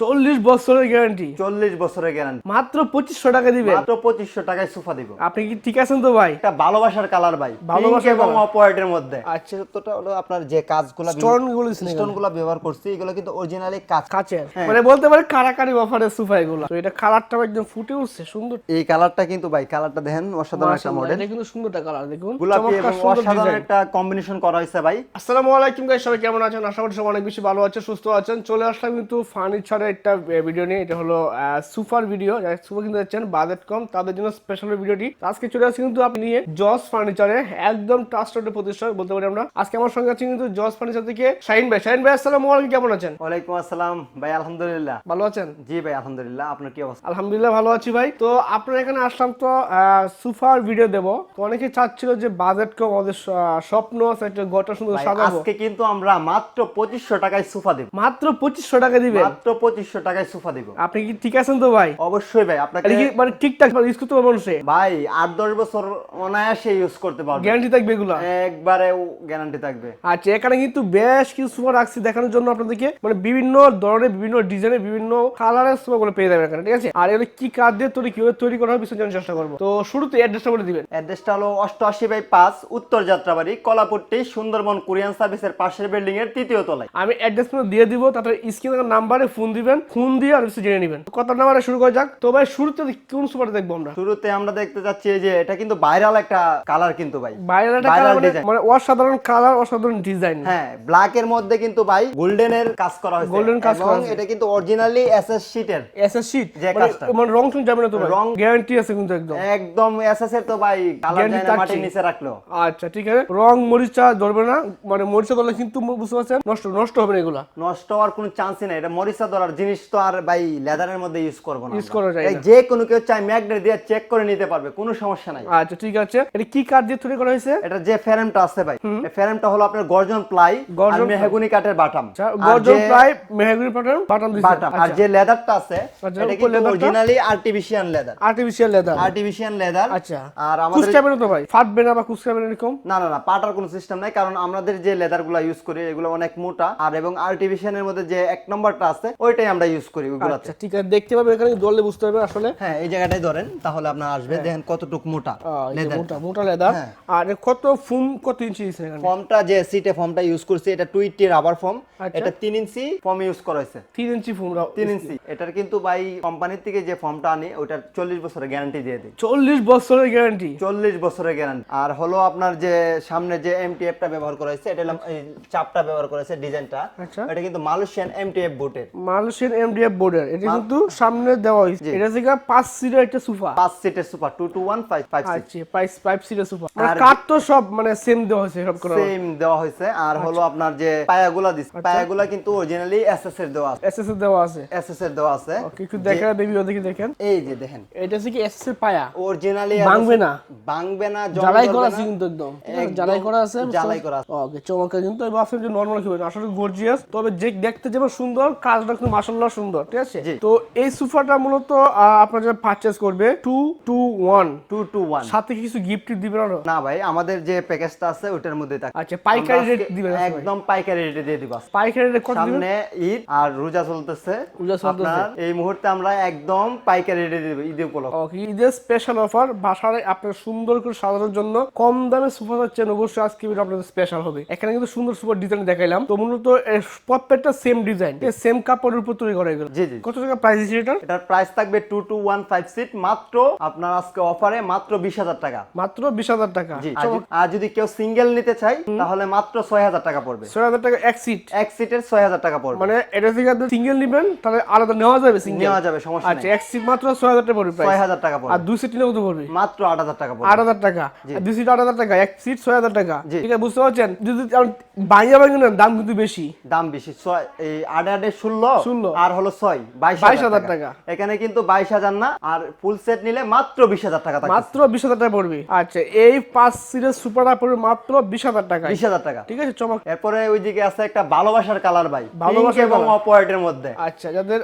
চল্লিশ বছরের গ্যারান্টি চল্লিশ বছরের গ্যারান্টি মাত্র পঁচিশশো টাকা দিবেন মাত্র পঁচিশশো টাকায় সোফা দিব। আপনি কি ঠিক আছেন তো ভাই? একটা ভালোবাসার কালার ভাই। ভালোবাসার এবং। মধ্যে। আচ্ছা তোটা হলো আপনার যে কাজগুলো Stone গুলো স্টোনগুলো ব্যবহার করছি এগুলো কিন্তু অরিজিনালি কাজ কাচের। মানে বলতে পারে কারাকারি অফারের সোফা এগুলো। তো এটা কালারটা একদম ফুটে উঠছে সুন্দর। এই কালারটা কিন্তু ভাই কালারটা দেখেন অসাধারণ একটা মডেল এটা কিন্তু সুন্দরটা কালার দেখুন। গোলাপি এবং সুন্দর অসাধারণ একটা কম্বিনেশন করা হয়েছে ভাই। আসসালামু আলাইকুম গাইস সবাই কেমন আছেন? আশা করি সবাই অনেক বেশি ভালো আছেন সুস্থ আছেন। চলে আসলাম কিন্তু ফার্নিচারের একটা ভিডিও নিয়ে এটা হলো সুপার ভিডিও যারা সুপার কিনতে যাচ্ছেন বাজেট কম তাদের জন্য স্পেশাল ভিডিওটি আজকে চলে আসছি কিন্তু আপনি নিয়ে জস ফার্নিচারে একদম ট্রাস্টেড প্রতিষ্ঠান বলতে পারি আমরা। আজকে আমার সঙ্গে আছে কিন্তু জস ফার্নিচার থেকে শাহিন ভাই। শাহিন ভাই আসসালামু আলাইকুম কেমন আছেন? ওয়ালাইকুম আসসালাম। ভাই আলহামদুলিল্লাহ। ভালো আছেন? জি ভাই আলহামদুলিল্লাহ। আপনার কি অবস্থা? আলহামদুলিল্লাহ ভালো আছি ভাই। তো আপনার এখানে আসলাম তো সুপার ভিডিও দেব। অনেকে চাচ্ছিল যে বাজেট কম আমাদের স্বপ্ন আছে একটা গোটা সুন্দর সাজাবো। আজকে কিন্তু আমরা মাত্র পঁচিশশো টাকায় সোফা দেব। মাত্র পঁচিশশো টাকা দিবেন? মাত্র পঁচিশশো টাকায় সোফা দিব। আপনি কি ঠিক আছেন তো ভাই? অবশ্যই ভাই আপনাকে কি মানে ঠিকঠাক ইউজ করতে পারব সে ভাই আট দশ বছর অনায়াসে ইউজ করতে পারবে। গ্যারান্টি থাকবে এগুলো? একবারে গ্যারান্টি থাকবে। আচ্ছা এখানে কিন্তু বেশ কিছু সুপার রাখছি দেখানোর জন্য আপনাদেরকে। মানে বিভিন্ন ধরনের বিভিন্ন ডিজাইনের বিভিন্ন কালারের সুপারগুলো পেয়ে যাবেন এখানে ঠিক আছে? আর এগুলো কি কাজ দিয়ে তৈরি কীভাবে তৈরি করা হবে বিষয় চেষ্টা করব। তো শুরুতে অ্যাড্রেসটা বলে দিবেন। অ্যাড্রেসটা হলো অষ্টআশি বাই পাঁচ উত্তর যাত্রাবাড়ি কলাপট্টি সুন্দরবন কোরিয়ান সার্ভিসের পাশের বিল্ডিং এর তৃতীয় তলায়। আমি অ্যাড্রেস দিয়ে দিব তারপরে স্ক্রিনের নাম্বারে ফোন দিবেন ফোন দিয়ে আর কিছু জেনে নেবেন। কত নাম্বারে শুরু করা যাক। তো ভাই শুরুতে কোন সুপারটা দেখব আমরা? শুরুতে আমরা দেখতে যাচ্ছি এই যে এটা কিন্তু ভাইরাল একটা কালার কিন্তু ভাই। বাইরের একটা কালার মানে মানে অসাধারণ কালার অসাধারণ ডিজাইন হ্যাঁ ব্ল্যাক এর মধ্যে কিন্তু ভাই গোল্ডেন এর কাজ করা হয়েছে। Golden কাজ করা হয়েছে। এটা কিন্তু অরিজিনালি এসএস শীটের এসএস শীট যে মানে কাজটা। মানে রং টং যাবে না তো ভাই? রং- গ্যারান্টি আছে কিন্তু একদম। একদম এসএস এর তো ভাই কালার না মাটির নিচে রাখল আচ্ছা ঠিক আছে। রং মরিচা ধরবে না। মানে মরিচা ধরলে কিন্তু বুঝতে পারছেন নষ্ট নষ্ট হবে না এগুলা। নষ্ট হওয়ার কোনো চান্সই নাই। এটা মরিচা ধরার জিনিস তো আর ভাই লেদারের মধ্যে ইউজ করব না। আমরা। করা যায় যে কোনো কেউ চাই ম্যাগনেট দিয়ে চেক করে নিতে পারবে কোনো সমস্যা নাই। আচ্ছা ঠিক আছে। এটা কি কাঠ দিয়ে তৈরি করা হয়েছে? এটা যে ফ্রেমটা আছে ভাই এই ফ্রেমটা হলো আপনার গর্জন প্লাই গর্জন মেহগুনি কাঠের বাটাম। আচ্ছা গর্জন প্রায় মেহগুনি বাটন দিছে বাটাম। আর যে লেদারটা আছে আচ্ছা, এটা leatherটা? Originally artificial leather. Artificial leather. Artificial leather. আচ্ছা। আর আমাদের কুচকাবে না তো ভাই। ফাটবে না বা কুচকাবে না এরকম? না না না পাটার কোনো সিস্টেম নাই কারণ আমাদের যে লেদারগুলা ইউজ করি এগুলো অনেক মোটা। আর এবং আর্টিফিশিয়ালের মধ্যে যে এক নম্বরটা আছে ওইটাই আমরা ইউজ করি ওইগুলাতে। আচ্ছা ঠিক আছে দেখতে পাবে এখানে দলে বুঝতে পারবে আসলে। হ্যাঁ এই জায়গাটাই ধরেন তাহলে আপনার আসবে দেখেন কতটুক মোটা মোটা মোটা লেদার হ্যাঁ। আর কত ফুম কত ইঞ্চি দিছে এখানে? ফর্মটা যে সিটে ফর্মটা ইউজ করছি এটা টুইটি রাবার ফর্ম। এটা তিন ইঞ্চি ফর্ম ইউজ করা হয়েছে। তিন ইঞ্চি ফুম তিন ইঞ্চি এটার কিন্তু ভাই কোম্পানির থেকে যে ফর্মটা আনি ওটার চল্লিশ বছরের গ্যারান্টি দিয়ে দিই। চল্লিশ বছরের গ্যারান্টি চল্লিশ বছরের গ্যারান্টি আর হলো আপনার যে সামনে যে এমটিএফটা ব্যবহার করা হয়েছে এটা হলো চাপটা ব্যবহার করেছে ডিজাইনটা আচ্ছা। এটা কিন্তু মালয়েশিয়ান এমটিএফ বুটের মালয়েশিয়ান এমডিএফ বোর্ডের এটা কিন্তু সামনে দেওয়া হয়েছে। এটা থেকে পাঁচ সিটের একটা সোফা। পাঁচ সিটের super two two one five five আচ্ছা পাইপ পাইপ সিটের সোফা। আর- কাঠ তো সব মানে সেম দেওয়া হয়েছে সব করা সেম দেওয়া হয়েছে। আর আচ্ছা। হলো আপনার যে পায়াগুলা দিচ্ছে পায়াগুলা কিন্তু অরিজিনালি এসএস এর দেওয়া আছে। এসএস দেওয়া আছে। এসএস এর দেওয়া আছে। একটু দেখা ওদিকে দেখেন। এই যে দেখেন। এটা হচ্ছে কি এসএস এর পায়া। অরিজিনালি ভাঙবে না। ভাঙবে না জ্বালাই করা আছে কিন্তু একদম। একদম জ্বালাই করা আছে। জ্বালাই করা আছে। ওকে চমৎকার। কিন্তু এই বাসের যে নরমাল কি আসলে গর্জিয়াস তবে যে দেখতে যেমন সুন্দর কাজটা কিন্তু মাশাআল্লাহ সুন্দর ঠিক আছে? তো এই সোফাটা মূলত আপনারা যারা পারচেজ করবে two two one two two one সাথে কিছু গিফট দিবেন না ভাই আমাদের যে প্যাকেজটা আছে ওটার মধ্যে থাকে। আচ্ছা পাইকারি রেট দিবেন একদম পাইকারি রেটে দিয়ে দিব। পাইকারি রেট কত দিবেন? সামনে ঈদ আর রোজা চলতেছে। রোজা চলতেছে। আপনার এই মুহূর্তে আমরা একদম পাইকারি রেটে দিব ঈদ উপলক্ষে। ওকে ঈদের স্পেশাল অফার বাসায় আপনার সুন্দর করে সাজানোর জন্য কম দামে সোফা পাচ্ছেন অবশ্যই আজকে ভিডিও আপনাদের স্পেশাল হবে। এখানে কিন্তু সুন্দর সুপার ডিজাইন দেখাইলাম। তো মূলত প্রত্যেকটা সেম ডিজাইন সেম কাপড়ের উপর তৈরি করা এগুলো? জি জি কত টাকা প্রাইস দিচ্ছে এটার? এটার প্রাইস থাকবে two two one five seat মাত্র আপনার আজকে অফারে মাত্র বিশ হাজার টাকা। মাত্র বিশ হাজার টাকা? জি আর যদি- কেউ সিঙ্গেল নিতে চাই তাহলে মাত্র ছয় হাজার টাকা পড়বে। ছয় হাজার টাকা এক সিট এক সিটের ছয় হাজার টাকা পড়বে। মানে এটা থেকে আপনি সিঙ্গেল নেবেন তাহলে আলাদা নেওয়া যাবে সিঙ্গেল নেওয়া যাবে সমস্যা আচ্ছা এক সিট মাত্র ছয় হাজার টাকা পড়বে ছয় হাজার টাকা আর দুই সিট নিলে কত পড়বে? মাত্র আট হাজার টাকা পড়বে। আট হাজার টাকা। দুই সিট আট হাজার টাকা এক সিট ছয় হাজার টাকা। ঠিক আছে বুঝতে পারছেন? যদি বাইরে বাইরে দাম কিন্তু বেশি। দাম বেশি। ছয় এই আট আটে আটে ষোলো। 16 আর হলো ছয় বাইশ হাজার টাকা। এখানে কিন্তু বাইশ হাজার না আর ফুল সেট নিলে মাত্র বিশ হাজার টাকা মাত্র বিশ হাজার টাকা পড়বে। আচ্ছা এই পাঁচ সুপারটা পড়বে মাত্র বিশ হাজার টাকা বিশ হাজার টাকা। ঠিক আছে চমক এরপরে ওইদিকে আছে একটা ভালোবাসার কালার ভাই ভালোবাসা এবং। মধ্যে। আচ্ছা যাদের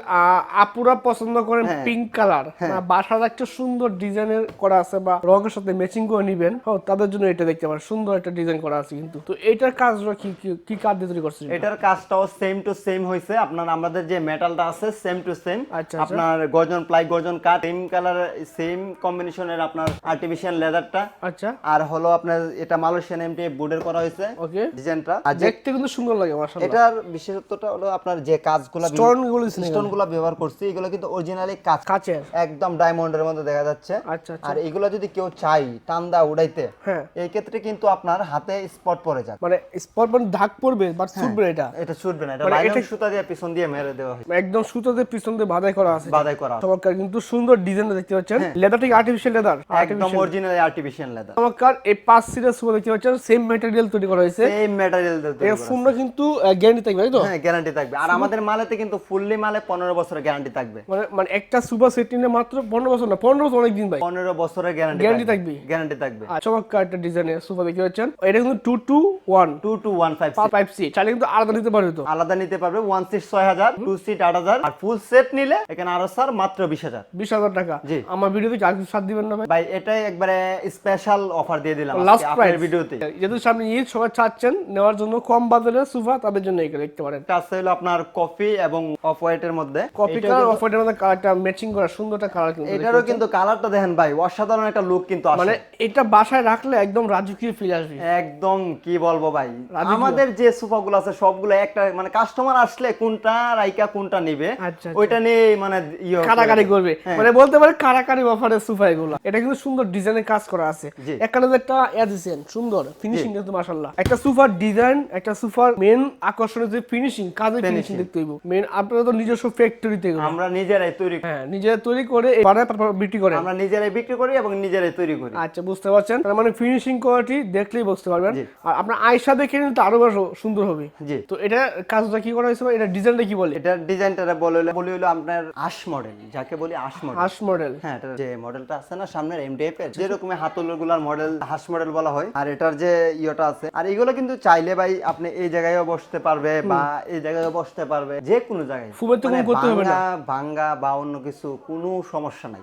আপুরা পছন্দ করেন হ্যাঁ। পিঙ্ক কালার বাসার একটা সুন্দর ডিজাইনের করা আছে বা রঙের সাথে ম্যাচিং করে নিবেন ও, তাদের জন্য এটা দেখতে পারেন। সুন্দর একটা ডিজাইন করা আছে কিন্তু। তো এটার কাজটা কি কি- কি কাজ দিয়ে তৈরি করছে এটার কাজটাও সেম টু সেম হয়েছে আপনার আমাদের যে মেটালটা আছে সেম টু সেম। আপনার গর্জন প্লাই গর্জন কাট সেম কালার সেম কম্বিনেশনের আপনার আর্টিফিশিয়াল লেদারটা আচ্ছা। আর হলো আপনার এটা মালয়েশিয়ান এমটি বোর্ডের করা হয়েছে ওকে ডিজাইনটা আর দেখতে কিন্তু সুন্দর লাগে মাশাআল্লাহ। এটার বিশেষত্বটা হলো আপনার যে কাজগুলো স্টোনগুলো স্টোনগুলো ব্যবহার করছি এগুলো কিন্তু অরিজিনালি কাজ কাচের। একদম ডায়মন্ডের মধ্যে দেখা যাচ্ছে। আচ্ছা আচ্ছা। আর এগুলো যদি কেউ চাই টান্দা উড়াইতে হ্যাঁ। এই ক্ষেত্রে কিন্তু আপনার হাতে স্পট পড়ে যায় মানে স্পট মানে দাগ পড়বে বাট হ্যাঁ। ছুটবে এটা। এটা ছুটবে না এটা মানে লাইলন এটা- সুতা দিয়ে পিছন দিয়ে মেরে দেওয়া হয় একদম সুতোতে পিছন দিয়ে বাধাই করা আছে। বাদাই করা চমৎকার কিন্তু সুন্দর ডিজাইন দেখতে পাচ্ছেন। লেদার থেকে আর্টিফিশিয়াল লেদার একদম অরিজিনাল আর্টিফিশিয়াল লেদার চমৎকার এই পাঁচ সিটের সুপার দেখতে পাচ্ছেন সেম ম্যাটেরিয়াল তৈরি করা হয়েছে। এই ম্যাটেরিয়াল এর ফোনটা কিন্তু গ্যারান্টি থাকবে তাই তো? হ্যাঁ গ্যারান্টি থাকবে। আর আমাদের মালেতে কিন্তু ফুললি মালে পনেরো বছরের গ্যারান্টি থাকবে। মানে মানে একটা সুপার সেট নিলে মাত্র পনেরো বছর না পনেরো বছর অনেক দিন ভাই। পনেরো বছরের গ্যারান্টি Guarantee থাকবে? গ্যারান্টি থাকবে। চমৎকার একটা ডিজাইনের সুপার দেখতে পাচ্ছেন। এটা কিন্তু two two one two two one five five C চাইলে কিন্তু আলাদা নিতে পারবে তো। আলাদা নিতে পারবে ওয়ান সিট ছয় হাজার। টু সিট আট হাজার। আর ফুল সেট নিলে এখানে আরও স্যার মাত্র বিশ হাজার। বিশ হাজার টাকা। জি। আমার ভিডিওতে কিছু সাথ দিবেন না ভাই? এটাই একবারে স্পেশাল অফার দিয়ে দিলাম লাস্ট প্রাইস ভিডিওতে যেহেতু সামনে ঈদ সবাই চাচ্ছেন নেওয়ার জন্য কম বাজারের সুফা তাদের জন্য এগুলো দেখতে পারেন। আছে হলো আপনার কফি এবং অফ হোয়াইটের মধ্যে। এটাও কালার অফ হোয়াইটের মধ্যে কালারটা ম্যাচিং করা সুন্দর একটা কালার কিন্তু এটারও কিন্তু কালারটা দেখেন ভাই অসাধারণ একটা লুক কিন্তু আসে। মানে এটা বাসায় রাখলে একদম রাজকীয় ফিল আসবে। একদম কি বলব ভাই? আমাদের যে সোফাগুলো আছে সবগুলো একটা মানে কাস্টমার আসলে কোনটা রাইকা কোনটা নিবে আচ্ছা, আচ্ছা। ওইটা নিয়ে মানে ইয়ে করে। কারাকারি করবে। হ্যাঁ। মানে বলতে পারে কারাকারি অফারের সোফা এগুলো। এটা কিন্তু সুন্দর ডিজাইনের কাজ করা আছে। এখানে একটা ইয়া সুন্দর ফিনিশিং কিন্তু মাশাআল্লাহ। একটা সোফার ডিজাইন একটা সোফার মেন আকর্ষণীয় যে ফিনিশিং কাজের ফিনিশিং দেখতে হইব। মেন আপনারা তো নিজস্ব ফ্যাক্টরিতে এগুলো আমরা নিজেরাই তৈরি হ্যাঁ নিজেরা তৈরি করে বানায় তারপর বিক্রি করেন। আমরা নিজেরাই বিক্রি করি এবং নিজেরাই তৈরি করি। আচ্ছা বুঝতে পারছেন? তার মানে ফিনিশিং কোয়ালিটি দেখলেই বুঝতে পারবেন। আর আপনার আয়সা দেখে নিলে তো আরও বেশ সুন্দর হবে। জি। তো এটা কাজটা কি করা হয়েছে এটা ডিজাইনটা কি বলে? এটার ডিজাইনটা বলে হলো বলি হলো আপনার আশ মডেল যাকে বলি আশ মডেল হাস মডেল হ্যাঁ যে মডেলটা আছে না সামনের এমডিএফ এর যেরকম হাতলগুলার মডেল হাস মডেল বলা হয়। আর এটার যে ইয়েটা আছে আর এগুলো কিন্তু চাইলে ভাই আপনি এই জায়গায়ও বসতে পারবে বা এই জায়গায়ও বসতে পারবে যে কোনো জায়গায়। ফুমের তো মানে করতে হবে না। ভাঙ্গা বা অন্য কিছু কোনো সমস্যা নাই।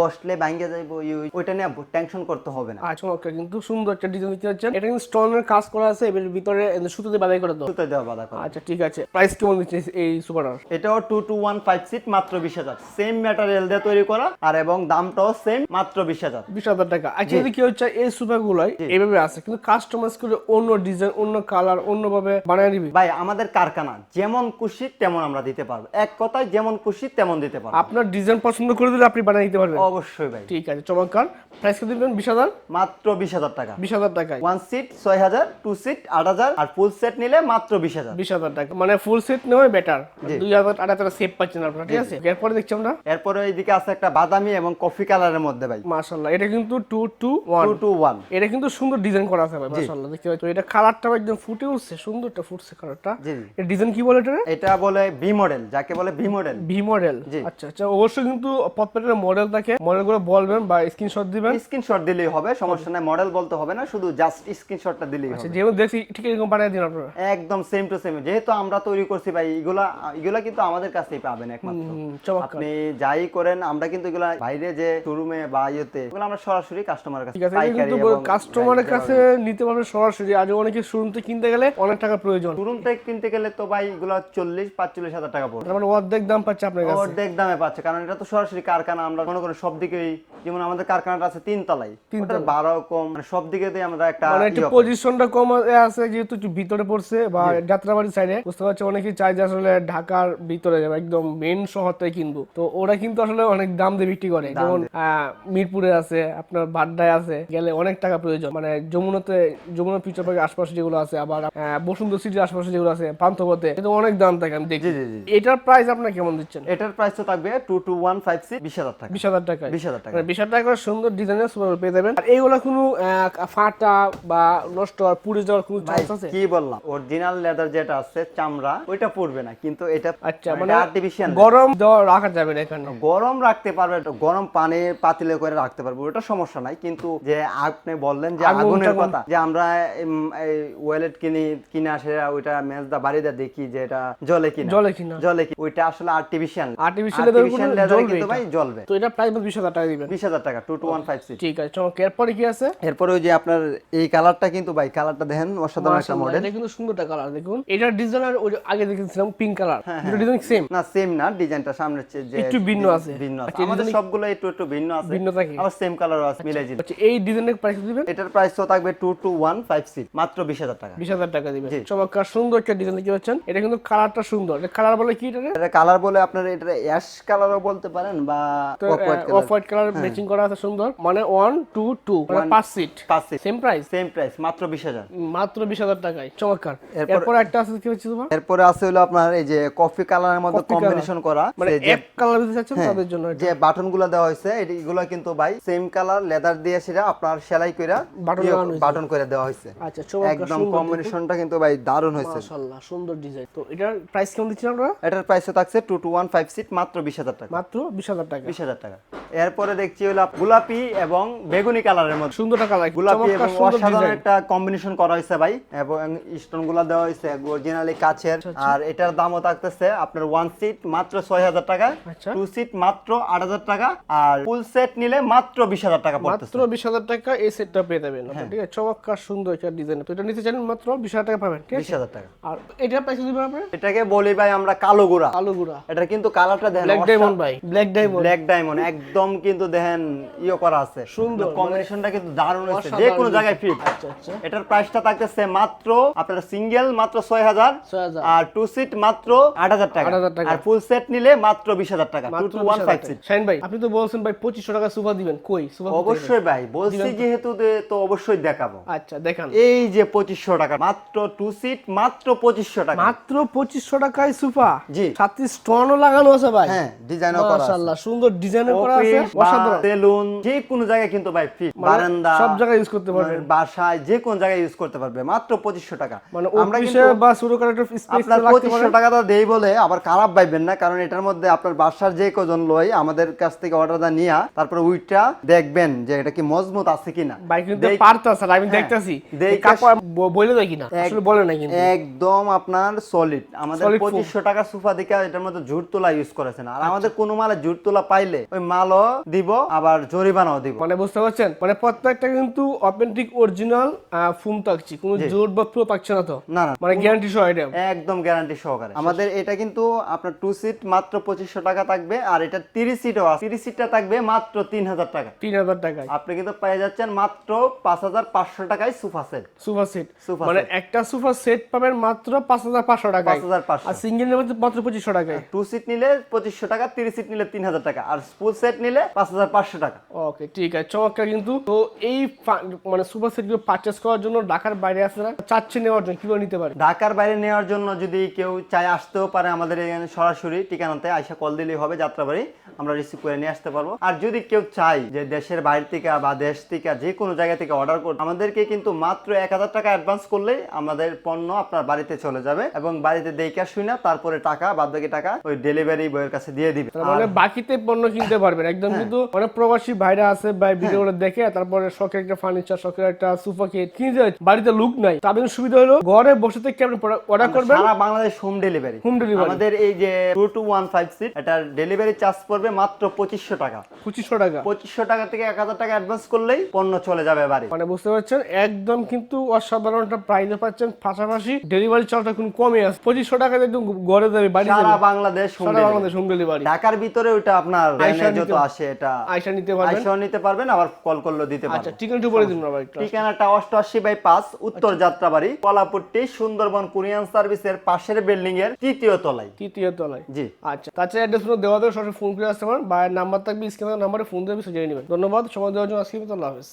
বসলে ভাঙ্গে যাইবো ওইটা নিয়ে টেনশন করতে হবে না। আচ্ছা ওকে কিন্তু সুন্দর একটা ডিজাইন এটা কিন্তু স্টোনের কাজ করা আছে এর ভিতরে সুতো দিয়ে বাধাই করে দাও সুতো দেওয়া বাধা করা। আচ্ছা ঠিক আছে। প্রাইস কেমন দিচ্ছে এই সুপারটার এটাও two two one five seat মাত্র বিশ হাজার। সেম ম্যাটেরিয়াল দিয়ে তৈরি করা আর এবং দামটাও সেম মাত্র বিশ হাজার। বিশ হাজার টাকা। আচ্ছা যদি কি হচ্ছে? এই সুপার গুলাই এইভাবে আছে কিন্তু কাস্টমাইজ করে অন্য ডিজাইন অন্য কালার অন্যভাবে বানায় নিবি ভাই আমাদের কারখানা যেমন খুশি তেমন আমরা দিতে পারব। এক কথায় যেমন খুশি তেমন দিতে পারব। আপনার ডিজাইন পছন্দ করে দিলে আপনি বানিয়ে দিতে পারবেন। অবশ্যই ভাই। ঠিক আছে চমৎকার। প্রাইস কত দিবেন? বিশ হাজার? মাত্র বিশ হাজার টাকা। বিশ হাজার টাকায়। ওয়ান সিট ছয় হাজার টু সিট আট হাজার আর ফুল সেট নিলে মাত্র বিশ হাজার। বিশ হাজার টাকা। মানে ফুল সেট নেওয়াই বেটার দুই হাজার আড়াই হাজার সেভ পাচ্ছেন আপনারা ঠিক আছে? এরপরে দেখছি আমরা। এরপরে এইদিকে আছে একটা বাদামি এবং কফি কালারের মধ্যে ভাই। মাশাল্লাহ এটা কিন্তু two two one two two one এটা কিন্তু সুন্দর ডিজাইন করা আছে ভাই মাশাআল্লাহ দেখতে পাচ্ছ এটা কালারটা একদম ফুটে উঠছে সুন্দরটা ফুটছে কালারটা। এর ডিজাইন কি বলে এটা? এটা বলে বি মডেল যাকে বলে বি মডেল ভি মডেল আচ্ছা আচ্ছা অবশ্যই কিন্তু প্রত্যেকটা মডেল থাকে মডেল বলবেন বা স্ক্রিনশট দিবেন। স্ক্রিনশট দিলেই হবে সমস্যা নাই মডেল বলতে হবে না শুধু জাস্ট স্ক্রিনশটটা দিলেই আচ্ছা হবে। যেমন দেখছি ঠিক এরকম বানিয়ে দিন আপনারা। একদম সেম টু সেম যেহেতু আমরা তৈরি করছি ভাই এগুলা এগুলা কিন্তু আমাদের কাছেই পাবেন একমাত্র। আপনি যাই করেন আমরা কিন্তু এগুলা বাইরে যে শোরুমে বা ইয়েতে এগুলো আমরা সরাসরি কাস্টমারের কাছে পাইকারি কিন্তু কাস্টমারের কাছে নিতে পারবে সরাসরি। আজ অনেকে শোরুম থেকে কিনতে গেলে অনেক টাকা প্রয়োজন। শোরুম থেকে কিনতে গেলে তো ভাই এগুলো চল্লিশ পাঁচচল্লিশ হাজার টাকা পড়বে। মানে অর্ধেক দাম পাচ্ছে আপনার কাছে। অর্ধেক দামে পাচ্ছে কারণ এটা তো সরাসরি কারখানা আমরা মনে করেন সব দিকেই যেমন আমাদের কারখানাটা আছে তিন তলায় ওটার বারো কম মানে সব দিকে আমরা একটা মানে একটু ইয়ে পজিশনটা কম আছে যেহেতু একটু ভিতরে পড়ছে বা যাত্রাবাড়ি সাইডে বুঝতে পারছি অনেকেই চাই যে আসলে ঢাকার ভিতরে যাবে একদম মেন শহরটাই কিনবো তো ওরা কিন্তু আসলে অনেক দাম দিয়ে বিক্রি করে। যেমন মিরপুরে আছে আপনার বাড্ডায় আছে গেলে অনেক টাকা প্রয়োজন। মানে যমুনাতে যমুনা ফিউচার পার্কের আশপাশে যেগুলো আছে আবার বসুন্ধরা সিটির আশপাশে যেগুলো আছে পান্থপথে কিন্তু অনেক দাম থাকে আমি দেখি। এটার প্রাইস আপনার কেমন দিচ্ছেন? এটার প্রাইস তো থাকবে two two one five six বিশ হাজার টাকা। বিশ হাজার টাকায়। বিশ হাজার টাকা। মানে বিশ হাজার টাকা সুন্দর ডিজাইনের সুপার পেয়ে যাবেন। আর এইগুলো কোনো ফাটা বা নষ্ট হওয়ার পুড়ে যাওয়ার কোনো চান্স আছে? কি বললাম? অরিজিনাল লেদার যেটা আছে চামড়া ওইটা পড়বে না। কিন্তু এটা আচ্ছা মানে আর্টিফিশিয়াল গরম রাখা যাবে না এখানে? গরম রাখতে পারবে গরম পানি পাতিলে করে রাখতে পারবে ওটা সমস্যা নাই। কিন্তু যে আপনি বললেন যে আগুনের কথা যে আমরা ওয়েলেট কিনি কিনে আসে ওইটা মেজদা বাড়িতে দেখি যে এটা জলে কিনা। জলে কিনা। জলে কি ওইটা আসলে আর্টিফিশিয়াল আর্টিফিশিয়াল লেদার কিন্তু ভাই জ্বলবে। তো এটা প্রাইস বিশ হাজার টাকা দিবেন। বিশ হাজার টাকা two two one five seat ঠিক আছে এরপরে কি আছে? এরপরে ওই যে আপনার এই কালারটা কিন্তু ভাই কালারটা দেখেন অসাধারণ একটা মডেল এটা কিন্তু সুন্দরটা কালার দেখুন। এটার ডিজাইন আর আগে দেখেছিলাম পিঙ্ক কালার দুটো ডিজাইন সেম না সেম না ডিজাইনটা সামনের যে একটু ভিন্ন আছে। ভিন্ন আছে। আমাদের সবগুলো একটু একটু ভিন্ন আছে। ভিন্ন থাকে। আবার সেম কালারও আছে মিলাই দিন আচ্ছা এই ডিজাইনের প্রাইস দিবেন? এটার প্রাইস তো থাকবে two two one five seat মাত্র বিশ হাজার টাকা। বিশ হাজার টাকা দিবেন। চমৎকার সুন্দর একটা ডিজাইন দেখতে পাচ্ছেন। এটা কিন্তু কালারটা সুন্দর। এটা কালার বলে কি এটা এটা কালার বলে আপনার এটা অ্যাশ কালারও বলতে পারেন বা অফ হোয়াইট কালার ম্যাচিং করা আছে সুন্দর। মানে ওয়ান টু টু মানে One- সিট পাঁচ seat same price same price মাত্র বিশ হাজার। মাত্র বিশ হাজার টাকায়। চমৎকার। এরপর- এরপর একটা আছে কি হচ্ছে তোমার? এরপরে আছে হলো আপনার এই যে কফি কালারের মধ্যে কম্বিনেশন করা মানে এক কালার দিতে চাচ্ছেন হ্যাঁ, তাদের জন্য। যে বাটনগুলো দেওয়া হয়েছে এগুলো কিন্তু ভাই সেম কালার লেদার দিয়ে সেটা আপনার সেলাই করে Button বাটন করে দেওয়া হয়েছে। আচ্ছা একদম কম্বিনেশনটা কিন্তু ভাই দারুণ হয়েছে। মাশাআল্লাহ সুন্দর ডিজাইন তো এটার প্রাইস কেমন দিচ্ছেন আমরা এটার প্রাইস থাকছে টু ওয়ান ফাইভ সিট মাত্র বিশ হাজার টাকা। মাত্র বিশ হাজার টাকা। বিশ হাজার টাকা। এরপরে দেখছি হলো গোলাপি এবং বেগুনি কালারের মধ্যে। সুন্দর টাকা লাগে গোলাপি এবং অসাধারণ একটা কম্বিনেশন করা হয়েছে ভাই। এবং স্টোনগুলা দেওয়া হয়েছে অরিজিনালি কাছের আচ্ছা, আর এটার দামও থাকতেছে আপনার ওয়ান সিট মাত্র ছয় হাজার টাকা আচ্ছা। টু সিট মাত্র আট হাজার টাকা আর ফুল সেট নিলে মাত্র বিশ হাজার টাকা মাত্র বিশ হাজার টাকা এই সেটটা পেয়ে যাবেন হ্যাঁ। ঠিক আছে? চমৎকার সুন্দর একটা ডিজাইন তো এটা নিতে চান মাত্র বিশ হাজার টাকা পাবেন বিশ হাজার টাকা। আর এটার প্রাইস দিবেন আপনি এটাকে বলি ভাই আমরা কালো গোড়া। আলু গুঁড়া। এটা কিন্তু কালারটা দেখেন ব্ল্যাক ডায়মন্ড ভাই ব্ল্যাক ডায়মন্ড ব্ল্যাক ডায়মন্ড একদম কিন্তু দেখেন ইয়ে করা আছে। সুন্দর, কম্বিনেশনটা কিন্তু দারুণ হয়েছে। যে কোনো জায়গায় ফিট আচ্ছা আচ্ছা। এটার প্রাইসটা থাকতেছে মাত্র আপনার সিঙ্গেল মাত্র ছয় হাজার আর টু সিট মাত্র আট হাজার টাকা। 8,000 টাকা। আর ফুল সেট নিলে মাত্র বিশ হাজার টাকা। Two one five seat shine ভাই আপনি তো বলছেন ভাই পঁচিশশো টাকা সুফা দিবেন। কই? সুফা অবশ্যই ভাই বলছি যেহেতু তো অবশ্যই দেখাবো। আচ্ছা দেখান। এই যে পঁচিশশো টাকা মাত্র টু সিট মাত্র পঁচিশশো টাকা। মাত্র পঁচিশশো টাকায় সুফা? জি। সাথে স্টোনও লাগানো আছে ভাই। হ্যাঁ ডিজাইনও করা মাশাআল্লাহ সুন্দর ডিজাইনও করা আছে। অসাধারণ। সেলুন যে কোনো জায়গায় কিন্তু ভাই ফিট মানে বারান্দা সব জায়গায় ইউজ করতে পারবেন। বাসায় যে কোন জায়গায় ইউজ করতে পারবে। মাত্র পঁচিশশো টাকা। মানে আমরা কিন্তু বা ছোট করে একটা স্পেস আপনার পঁচিশশো দেই বলে আবার খারাপ পাইবেন না কারণ এটার মধ্যে আপনার বাসার যে কজন লই আমাদের কাছ থেকে অর্ডারটা নিয়া তারপরে উইটা দেখবেন যে এটা কি মজবুত আছে কিনা। বাইক কিন্তু পারতাছে আমি হ্যাঁ, দেখতাছি। বলে দেয় কিনা? আসলে বলে না কিন্তু। একদম আপনার সলিড আমাদের। পঁচিশশো টাকা সোফা দিকে এটার মধ্যে জুট তোলা ইউজ করেছেন। আর আমাদের কোনো মালে জুট তোলা পাইলে ওই মালও দিব আবার জরিমানাও দিব। মানে বুঝতে পারছেন? মানে প্রত্যেকটা কিন্তু অথেন্টিক অরিজিনাল ফুম থাকছে। কোনো জোর বা প্রো থাকছে না তো? না না মানে গ্যারান্টি সহ এটা? একদম গ্যারান্টি সহকারে। আমাদের এটা কিন্তু আপনার টু সিট মাত্র পঁচিশশো টাকা থাকবে আর এটা তিরিশ সিটও আছে। তিরিশ সিটটা থাকবে মাত্র তিন হাজার টাকা। তিন হাজার টাকা আপনি কিন্তু পেয়ে যাচ্ছেন মাত্র পাঁচ হাজার পাঁচশো টাকায় সোফা সেট সুপার সেট মানে একটা সুপার সেট পাবেন মাত্র পাঁচ হাজার পাঁচশো টাকা পাঁচ হাজার পাঁচশো। আর সিঙ্গেল নেবেন মাত্র পঁচিশশো টাকায়। টু সিট নিলে পঁচিশশো টাকা তিরিশ সিট নিলে তিন হাজার টাকা। আর ফুল সেট নিলে পাঁচ হাজার পাঁচশো টাকা। ওকে ঠিক আছে। চমৎকার কিন্তু। তো এই মানে সুপার সেটগুলো পারচেস করার জন্য ঢাকার বাইরে আসে না চাচ্ছে নেওয়ার জন্য। কীভাবে নিতে পারে? ঢাকার বাইরে নেওয়ার জন্য যদি কেউ চায় আসতেও পারে আমাদের এখানে সরাসরি ঠিকানাতে আইসা কল দিলেই হবে যাত্রাবাড়ি আমরা রিসিভ করে নিয়ে আসতে পারব। আর যদি কেউ চাই যে দেশের বাইরে থেকে বা দেশ থেকে যে কোনো জায়গা থেকে অর্ডার করতে আমাদেরকে কিন্তু মাত্র এক হাজার টাকা অ্যাডভান্স করলেই আমাদের পণ্য আপনার বাড়িতে চলে যাবে এবং বাড়িতে দেখে না তারপরে টাকা বাদ বাকি টাকা ওই ডেলিভারি বয়ের কাছে দিয়ে দিবে। মানে বাকিতে পণ্য কিনতে পারবেন। একদম হ্যাঁ। কিন্তু অনেক প্রবাসী ভাইরা আছে বা ভিডিওগুলো দেখে তারপরে শখের একটা ফার্নিচার শখের একটা সোফা কিট কিনতে বাড়িতে লুক নাই। তাদের সুবিধা হলো ঘরে বসে থেকে আপনি অর্ডার করবেন। সারা Bangladesh home delivery home delivery আমাদের এই যে two two one five seat এটার ডেলিভারি চার্জ পড়বে মাত্র পঁচিশশো টাকা। পঁচিশশো টাকা। পঁচিশশো টাকা থেকে এক হাজার টাকা অ্যাডভান্স করলেই পণ্য চলে যাবে বাড়ি। মানে বুঝতে পারছেন একদম কিন্তু অসাধারণ একটা প্রাইজে পাচ্ছেন। পাশাপাশি ডেলিভারি চার্জটা কিন্তু কমে আছে পঁচিশশো টাকাতে একদম যাবে বাড়ি সারা বাংলাদেশ সারা বাংলাদেশ হোম ডেলিভারি ঢাকার ভিতরে ওইটা আপনার যত আসে এটা আইসা নিতে পারবেন। আইসাও নিতে পারবেন আবার কল করলেও দিতে আচ্ছা পারবেন ঠিকানাটা বলে দিন একটু। ঠিকানাটা অষ্টআশি বাই পাঁচ উত্তর আচ্ছা। যাত্রাবাড়ি কলাপুট্টি সুন্দরবন কুরিয়ান সার্ভিসের পাশের বিল্ডিং এর তৃতীয় তলায়। তৃতীয় তলায়। জি। আচ্ছা তাছাড়া অ্যাড্রেস দেওয়া দেবে সরাসরি ফোন করে আসতে পারেন। বা নাম্বার থাকবে স্ক্রিনের নাম্বারে ফোন দিয়ে জেনে নেবেন ধন্যবাদ সময় দেওয়ার জন্য আজকে আল্লাহ হাফেজ।